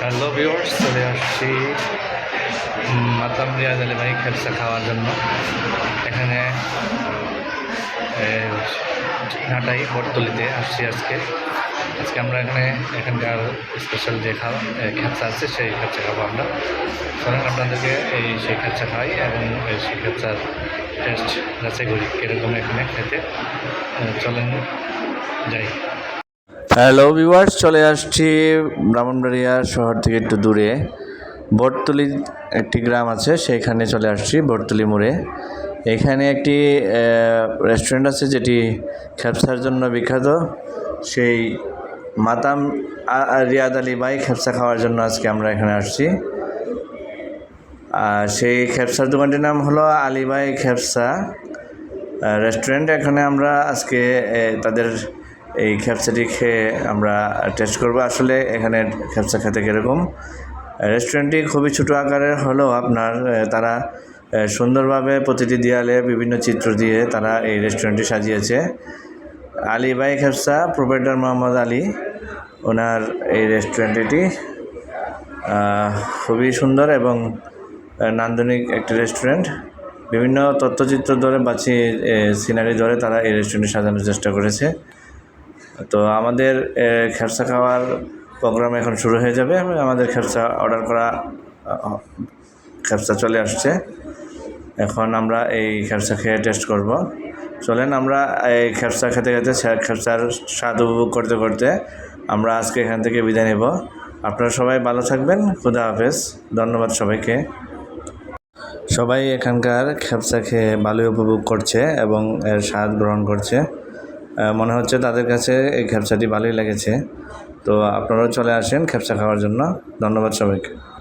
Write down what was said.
Hello viewers চলে আসছি মাতাম রিয়াজ আলী ভাই খেপসা খাওয়ার জন্য। এখানে ঘাটাই বটতলিতে আসছি আজকে। আজকে আমরা এখানে, এখানকার স্পেশাল যে খাওয়া খেপসা আছে, সেই খেপসা খাব আমরা। চলেন আপনাদেরকে এই সেই খেপসা খাই এবং এই সেই খেপসার টেস্ট যাচাই করি, কীরকম এখানে খেতে। চলেন, যাই। হ্যালো ভিউয়ার্স চলে আসছি ব্রাহ্মণবাড়িয়া শহর থেকে একটু দূরে। বটতলি একটি গ্রাম আছে সেইখানে চলে আসছি, বটতলি মোড়ে। এখানে একটি রেস্টুরেন্ট আছে যেটি খেপসার জন্য বিখ্যাত। সেই মাতাম রিয়াদ আলী বাই খেপসা খাওয়ার জন্য আজকে আমরা এখানে আসছি। আর সেই খেপসার দোকানটির নাম হলো আলিবাই খেপসা রেস্টুরেন্ট এখানে আমরা আজকে তাদের এই খেপসাটি খেয়ে আমরা টেস্ট করব। আসলে এখানে খেপসা খেতে কীরকম? রেস্টুরেন্টটি খুবই ছোটো আকারের হলেও আপনার তারা সুন্দরভাবে প্রতিটি দেয়ালে বিভিন্ন চিত্র দিয়ে তারা এই রেস্টুরেন্টটি সাজিয়েছে। আলী বাই খেপসা প্রোভাইডার মোহাম্মদ আলী, ওনার এই রেস্টুরেন্টটি খুবই সুন্দর এবং নান্দনিক একটি রেস্টুরেন্ট বিভিন্ন তথ্যচিত্র ধরে বাছি সিনারি ধরে তারা এই রেস্টুরেন্টে সাজানোর চেষ্টা করেছে। তো আমাদের এ, খেপসা খাওয়ার প্রোগ্রাম এখন শুরু হয়ে যাবে। আমাদের খেপসা অর্ডার করা খেপসা চলে আসছে। এখন আমরা এই খেপসা খেয়ে টেস্ট করব। চলেন আমরা এই খেপসা খেতে খেতে খেপসার স্বাদ উপভোগ করতে করতে আমরা আজকে এখান থেকে বিদায় নেব। আপনারা সবাই ভালো থাকবেন। খুদা হাফেজ। ধন্যবাদ সবাইকে। সবাই এখানকার খেপসা খেয়ে ভালোই উপভোগ করছে এবং এর স্বাদ গ্রহণ করছে। মনে হচ্ছে তাদের কাছে এই খেপসাটি ভালোই লেগেছে। তো আপনারাও চলে আসেন খেপসা খাওয়ার জন্য। ধন্যবাদ সবাইকে।